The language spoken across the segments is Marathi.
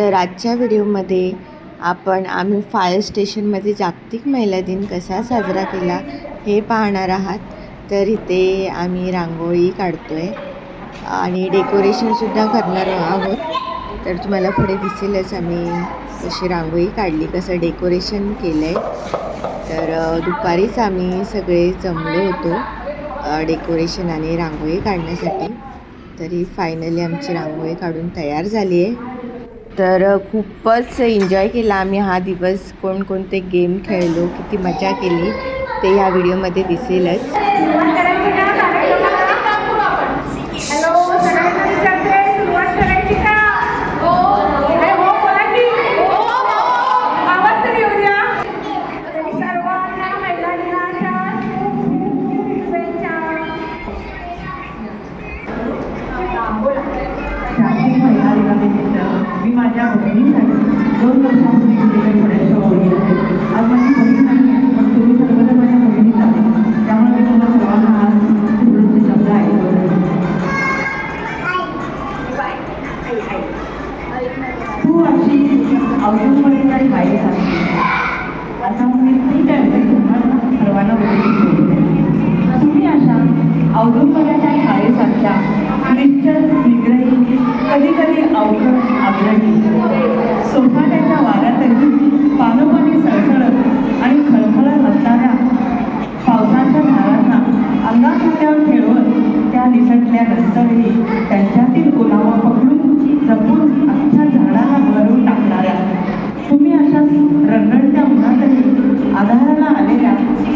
तर आजच्या व्हिडिओमध्ये आपण आम्ही फायर स्टेशनमध्ये जागतिक महिला दिन कसा साजरा केला हे पाहणार आहात. तर इथे आम्ही रांगोळी काढतो आहे आणि डेकोरेशनसुद्धा करणार आहोत. तर तुम्हाला पुढे दिसेलच आम्ही कशी रांगोळी काढली कसं डेकोरेशन केलं आहे तर दुपारीच आम्ही सगळे जमलो होतो डेकोरेशन आणि रांगोळी काढण्यासाठी. तरी फायनली आमची रांगोळी काढून तयार झाली आहे. तर खूपच एन्जॉय केला आम्ही हा दिवस. कोणकोणते गेम खेळलो किती मजा केली ते या व्हिडिओमध्ये दिसेलच.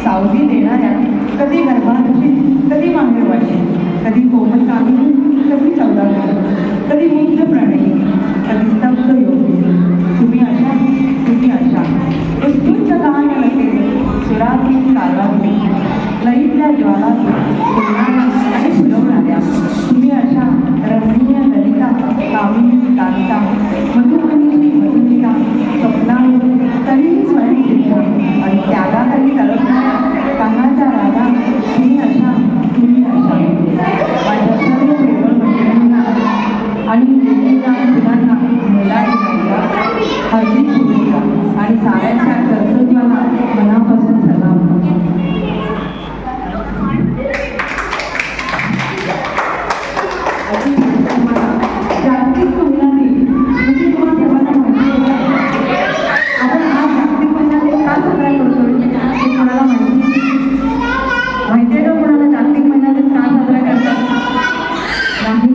सावली देणाऱ्या कधी गर्भाची कधी माहेरवाशी कधी कोमल कामिनी कधी चौदागर कधी मुग्ध प्रणयी कधी स्तब्ध योगी तुम्ही अशा तुम्ही अशा. उत्कृष्ट गान लते सुरातील कालावली लईतल्या ज्वाला अशी तुम्हाला जागतिक महिला दिन म्हणजे तुम्हाला सर्वांना माहिती आहे का? आपण आज जागतिक महिला दिन का साजरा करतोय हे कोणाला माहिती माहिती आहे का कोणाला जागतिक महिला दिन का साजरा करतात नाही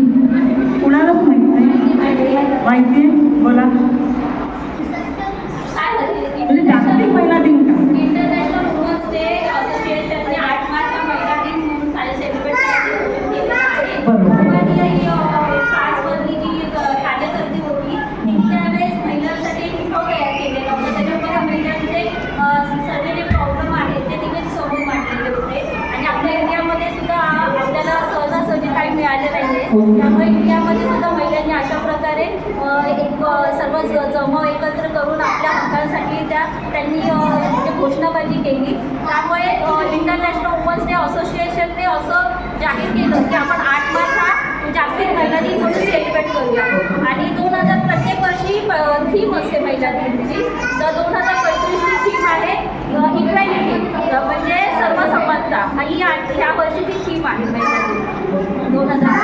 कुणालाच माहीत नाही माहिती आहे बोला म्हणजे जागतिक महिला दिन का इंटरनॅशनल वुमन्स डे असोसिएशनने आठ मार्च महिला दिन म्हणून साजरा सेलिब्रेट करायचं केलेलं आहे बरोबर. आणि फ्रान्समधली जी अ, कार्यकर्ती होती ती त्यावेळेस महिलांसाठी एक ठिकाण तयार केलेलं होतं त्याच्यामध्ये महिलांचे अ, सर्व जे प्रॉब्लेम आहेत ते तिने समोर मांडलेले होते आणि आपल्या इंडियामध्ये सुद्धा आपल्याला सहजासहजी काही मिळाले नाही हो. त्यामुळे इंडियामध्ये सुद्धा महिलांनी अशा प्रकारे अ, एक अ, सर्व एकत्र करून आपल्या हक्कांसाठी त्या त्यांनी म्हणजे घोषणाबाजी केली. त्यामुळे इंटरनॅशनल वुमन्स डे असोसिएशनने असं जाहीर केलं की आपण आठ मार्च हा जागतिक महिला दिन म्हणून सेलिब्रेट करूया. आणि दोन हजार प्रत्येक वर्षी थीम असते महिला दिनची. तर दोन हजार पंचवीसची थीम आहे इक्वॅलिटी म्हणजे सर्व समानता ही आठ ह्या वर्षीची थीम आहे महिला दिन. दोन हजार.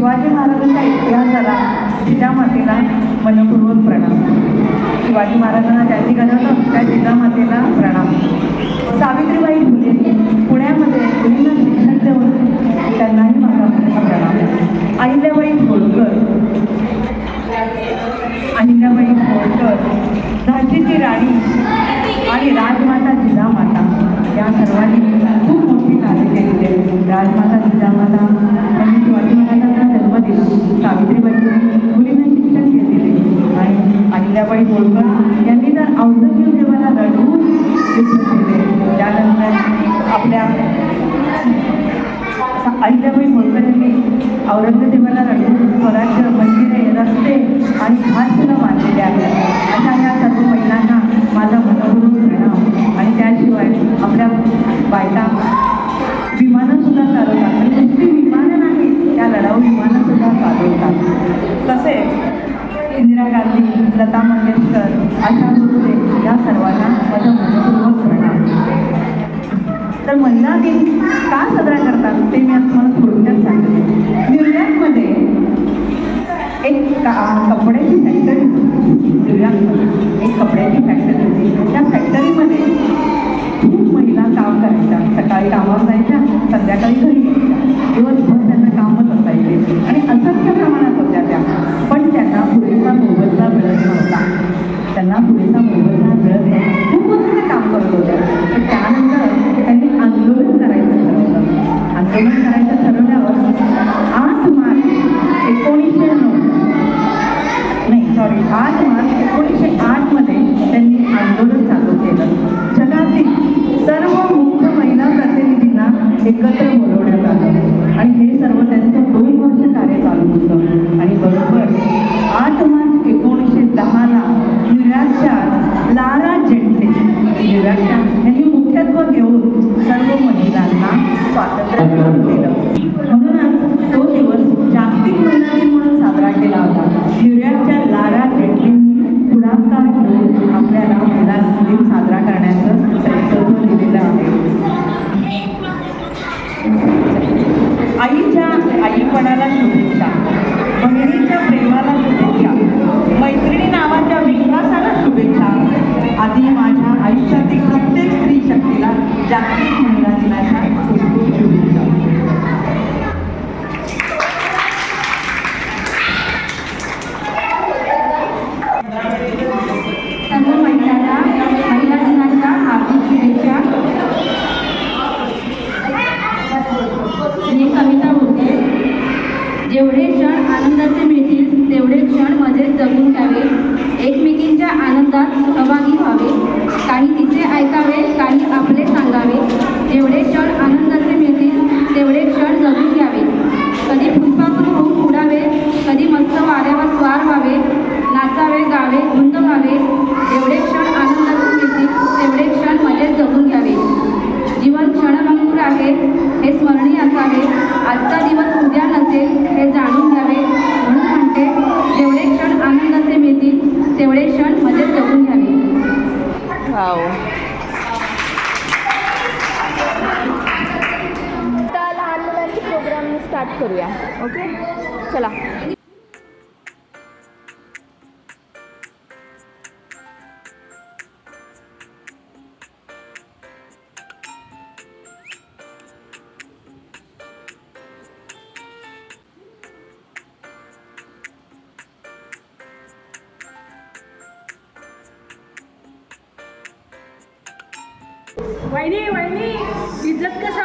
शिवाजी महाराजांच्या इतिहासाला जिजामातेला मनपूर्वक प्रणाम. शिवाजी महाराजांना त्यांनी घडवलं त्या जिजामातेला प्रणाम. सावित्रीबाई फुले पुण्यामध्ये मुलींना शिक्षण देऊन त्यांनाही माझा प्रणाम. अहिल्याबाई होळकर अहिल्याबाई होळकर झाशीची राणी आणि राजमाता जिजामाता या सर्वांनी खूप मोठी औरंगजेबाला लागेल स्वराज्य मंदिरे रस्ते आणि घाटसुद्धा बांधलेले आहेत. अशा ह्या सर्व महिलांना माझा मनपूर्वक प्रणाम. आणि त्याशिवाय आपल्या बायका विमानंसुद्धा चालवतात. म्हणजे दुसरी विमानं नाही त्या लढाऊ विमानंसुद्धा चालवतात. तसेच इंदिरा गांधी लता मंगेशकर आशा भोसले या सर्वांना माझं मनपूर्वक प्रणाम. तर महिला दिन का साजरा करतात ते मी आज तुम्हाला कपड्याची फॅक्टरी एक कपड्याची फॅक्टरी होती. त्या फॅक्टरीमध्ये खूप महिला काम करायच्या. सकाळी कामावर जायच्या. हिऱ्याच्या लारा डेटलींनी पुढाकार घेऊन आपल्याला मुलांना दिन साजरा करण्याचं संकल्प दिलेलं आहे. आईच्या आईपणाला शुभेच्छा. बहिणीच्या प्रेमाला शुभेच्छा. मैत्रिणी नावाच्या विश्वासाला शुभेच्छा. आधी माझ्या आयुष्यातील प्रत्येक स्त्री शक्तीला जागतिक महिला दिनाच्या करूया ओके चला. वहिनी वहिनी इज्जत कसा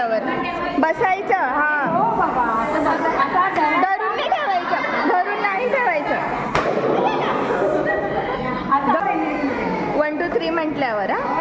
त्याच्यावर बसायचं हा. धरून नाही ठेवायचं. धरून नाही ठेवायचं. वन टू थ्री म्हटल्यावर हा.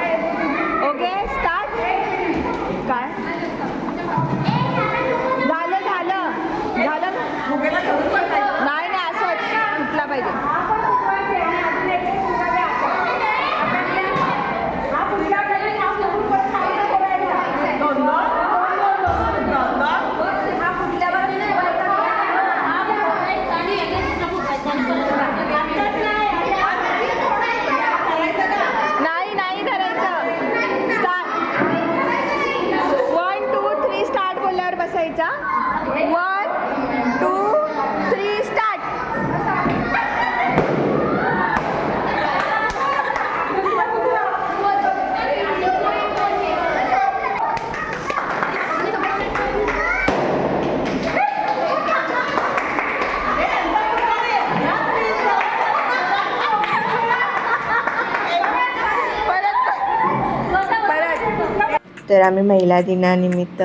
तर आम्ही महिला दिनानिमित्त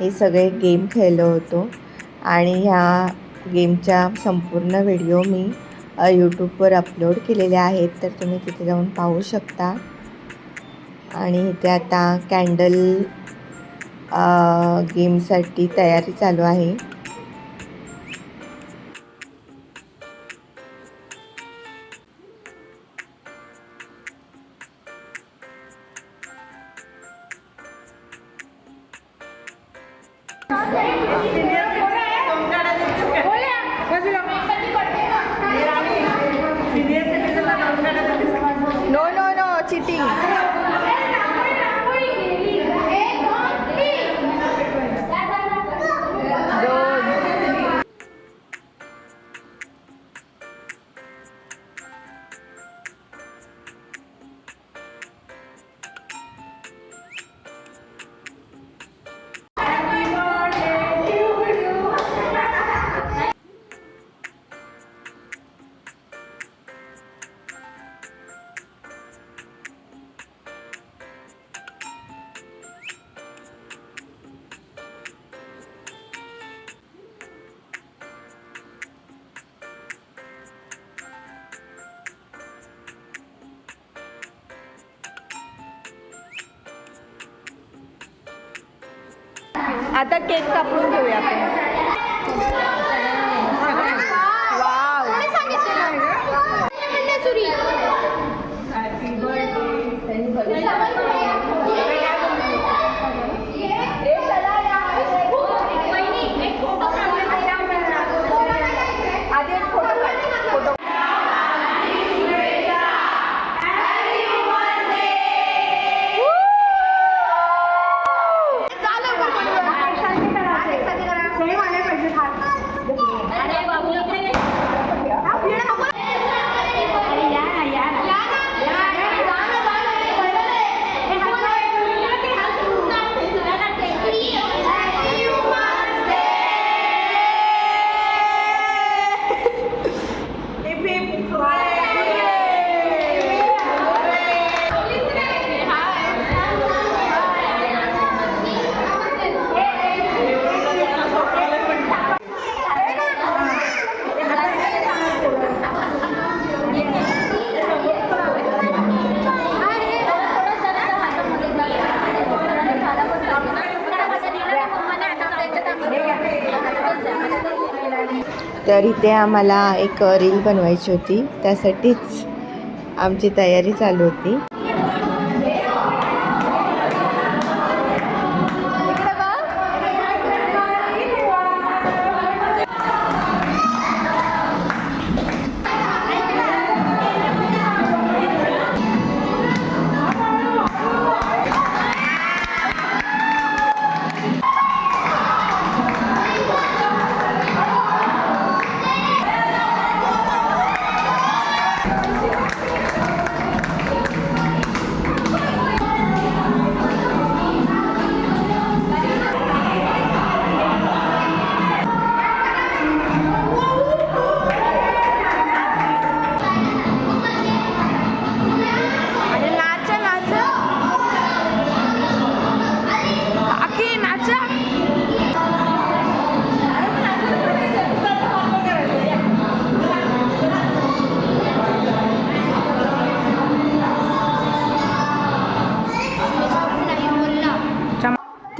हे सगळे गेम खेळलो होतो. आणि ह्या गेमच्या संपूर्ण व्हिडिओ मी यूट्यूबवर अपलोड केलेले आहेत. तर तुम्ही तिथे जाऊन पाहू शकता. आणि इथे आता कॅन्डल गेमसाठी तयारी चालू आहे. Okay. आता केक कापून घेऊया आपण. वाव. तर इथे आम्हाला एक रील बनवायची होती. त्यासाठीच आमची तयारी चालू होती.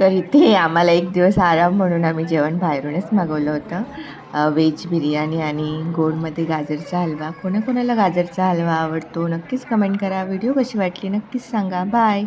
तर इथे आम्हाला एक दिवस आराम म्हणून आम्ही जेवण बाहेरूनच मागवलं होतं. व्हेज बिर्याणी आणि गोडमध्ये गाजरचा हलवा. कोणाकोणाला गाजरचा हलवा आवडतो नक्कीच कमेंट करा. व्हिडिओ कशी वाटली नक्कीच सांगा. बाय